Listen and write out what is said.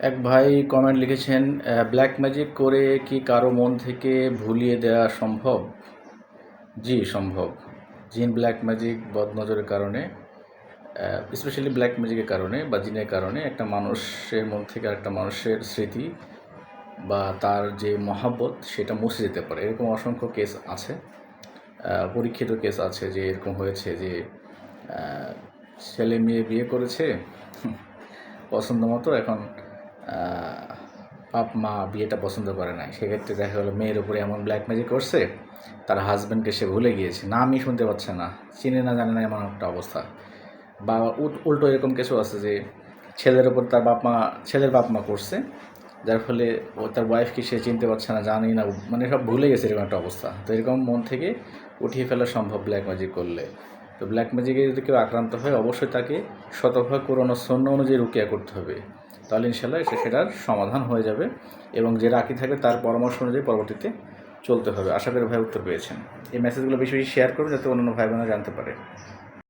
এক ভাই কমেন্ট লিখেছেন ব্ল্যাক ম্যাজিক করে কি কারও মন থেকে ভুলিয়ে দেওয়া সম্ভব? জি, সম্ভব। জিন ব্ল্যাক ম্যাজিক বদনজরের কারণে স্পেশালি ব্ল্যাক ম্যাজিকের কারণে বা জিনের কারণে একটা মানুষের মন থেকে আরেকটা মানুষের স্মৃতি বা তার যে মহাব্বত সেটা মুছে যেতে পারে। এরকম অসংখ্য কেস আছে। পরীক্ষিত কেস আছে যে এরকম হয়েছে যে ছেলে মেয়ে বিয়ে করেছে পছন্দ মতো এখন বাপ মা বিয়েটা পছন্দ করে নাই। সেক্ষেত্রে দেখা গেলো মেয়ের উপরে এমন ব্ল্যাক ম্যাজিক করছে, তার হাজব্যান্ডকে সে ভুলে গিয়েছে। না আমি শুনতে পাচ্ছে না, চিনে না জানে না এমন একটা অবস্থা। বা উল- উল্টো এরকম কিছু আছে যে, ছেলের ওপর তার বাপ মা, ছেলের বাপ মা করছে, যার ফলে ও, তার ওয়াইফকে সে চিনতে পারছে না জানি না মানে সব ভুলে গেছে এরকম একটা অবস্থা। তো এরকম মন থেকে উঠিয়ে ফেলা সম্ভব ব্ল্যাক ম্যাজিক করলে। তো ব্ল্যাক ম্যাজিকে যদি কেউ আক্রান্ত হয়, অবশ্যই তাকে শতভাগ পুরনো সৈন্য অনুযায়ী রুকিয়া করতে হবে। তাহলে ইনশাল্লাহ সেটার সমাধান হয়ে যাবে এবং যে রাখি থাকবে তার পরামর্শ অনুযায়ী পরবর্তীতে চলতে হবে। আশা করি ভাই উত্তর পেয়েছেন। এই মেসেজগুলো বেশি বেশি শেয়ার করুন, যাতে অন্যান্য ভাই বোনেরা জানতে পারে।